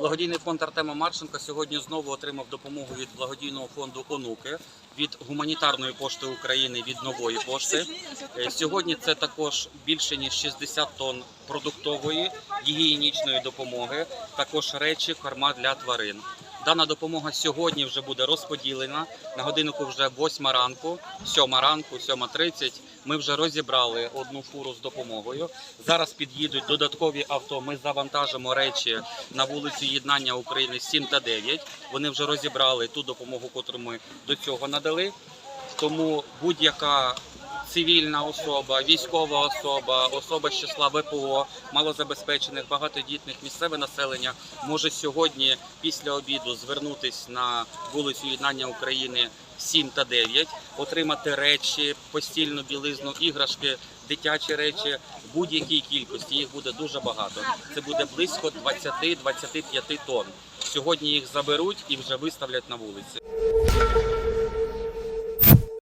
Благодійний фонд Артема Марченка сьогодні знову отримав допомогу від благодійного фонду Онуки, від гуманітарної пошти України, від нової пошти. Е, Сьогодні це також більше ніж 60 тонн продуктової гігієнічної допомоги, також речі, корма для тварин. Дана допомога сьогодні вже буде розподілена. На годиннику вже 8 ранку, 7 ранку, 7.30. Ми вже розібрали одну фуру з допомогою. Зараз під'їдуть додаткові авто. Ми завантажимо речі на вулицю Єднання України 7 та 9. Вони вже розібрали ту допомогу, яку ми до цього надали. Тому будь-яка цивільна особа, військова особа, особа з числа ВПО, малозабезпечених, багатодітних, місцеве населення може сьогодні після обіду звернутись на вулицю Єднання України 7 та 9, отримати речі, постільну білизну, іграшки, дитячі речі будь-якій кількості. Їх буде дуже багато. Це буде близько 20-25 тонн. Сьогодні їх заберуть і вже виставлять на вулиці.